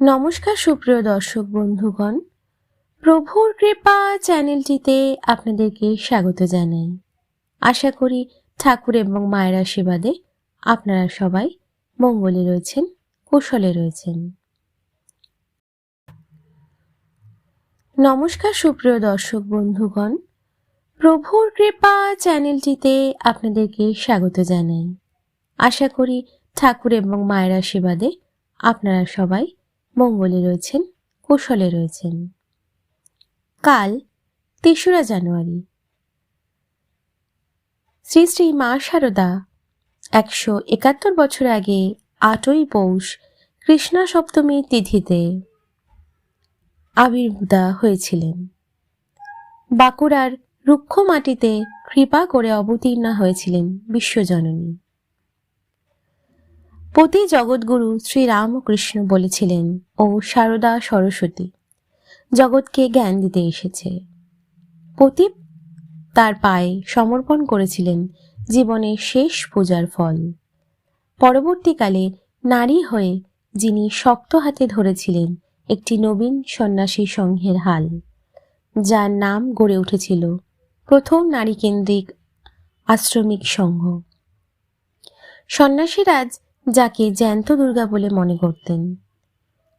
নমস্কার, সুপ্রিয় দর্শক বন্ধুগণ। প্রভুর কৃপা চ্যানেলটিতে আপনাদেরকে স্বাগত জানাই। আশা করি ঠাকুর এবং মায়ের আশীর্বাদে আপনারা সবাই মঙ্গলে রয়েছেন, কুশলে রয়েছেন। নমস্কার, সুপ্রিয় দর্শক বন্ধুগণ। প্রভুর কৃপা চ্যানেলটিতে আপনাদেরকে স্বাগত জানাই। আশা করি ঠাকুর এবং মায়ের আশীর্বাদে আপনারা সবাই মঙ্গলে রয়েছেন, কুশলে রয়েছেন। কাল তেসরা জানুয়ারি। শ্রী শ্রী মা শারদা একশো একাত্তর বছর আগে আটই পৌষ কৃষ্ণা সপ্তমী তিথিতে আবির্ভূতা হয়েছিলেন। বাঁকুড়ার রুক্ষ মাটিতে কৃপা করে অবতীর্ণা হয়েছিলেন বিশ্বজননী। পতি জগৎগুরু শ্রী রামকৃষ্ণ বলেছিলেন, ও সারদা সরস্বতী, জগৎকে জ্ঞান দিতে এসেছে। পতি তার পায়ে সমর্পণ করেছিলেন জীবনের শেষ পূজার ফল। পরবর্তীকালে নারী হয়ে যিনি শক্ত হাতে ধরেছিলেন একটি নবীন সন্ন্যাসী সংঘের হাল, যার নাম গড়ে উঠেছিল প্রথম নারী কেন্দ্রিক আশ্রমিক সংঘ। সন্ন্যাসীরাজ যাকে জ্যান্ত দুর্গা বলে মনে করতেন।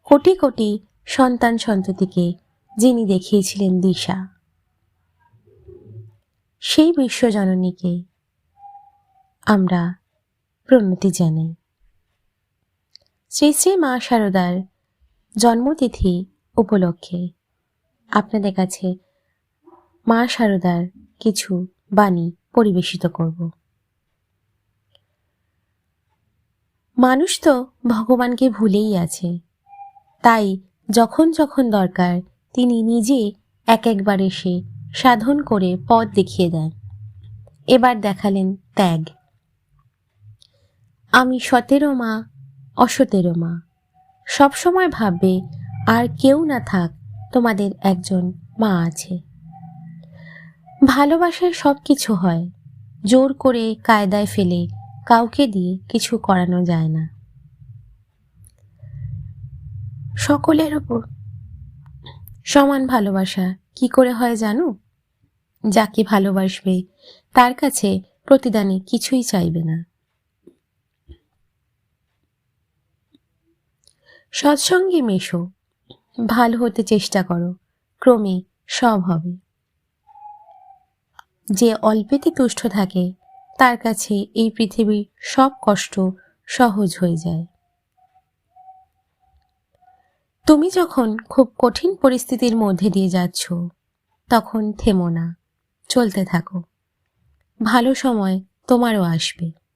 কোটি কোটি সন্তান সন্ততিকে যিনি দেখিয়েছিলেন দিশা। সেই বিশ্বজননীকে আমরা প্রণতি জানাই। শ্রী শ্রী মা শারদার জন্মতিথি উপলক্ষে আপনাদের কাছে মা শারদার কিছু বাণী পরিবেশিত করব। মানুষ তো ভগবানকে ভুলেই আছে। তাই যখন যখন দরকার, তিনি নিজে এক একবার এসে সাধন করে পথ দেখিয়ে দেন। এবার দেখালেন ত্যাগ। আমি সতেরো মা, অসতেরো মা। সবসময় ভাববে, আর কেউ না থাক, তোমাদের একজন মা আছে। ভালোবাসায় সব কিছু হয়, জোর করে কায়দায় ফেলে কাউকে দিয়ে কিছু করানো যায় না। সকলের ওপর সমান ভালোবাসা কি করে হয় জানো? যাকে ভালোবাসবে, তার কাছে প্রতিদানে কিছুই চাইবে না। সৎসঙ্গে মেশো, ভালো হতে চেষ্টা করো, ক্রমে সব হবে। যে অল্পেতে তুষ্ট থাকে তার কাছে এই পৃথিবীর সব কষ্ট সহজ হয়ে যায়। তুমি যখন খুব কঠিন পরিস্থিতির মধ্যে দিয়ে যাচ্ছ, তখন থেমো না, চলতে থাকো। ভালো সময় তোমারও আসবে।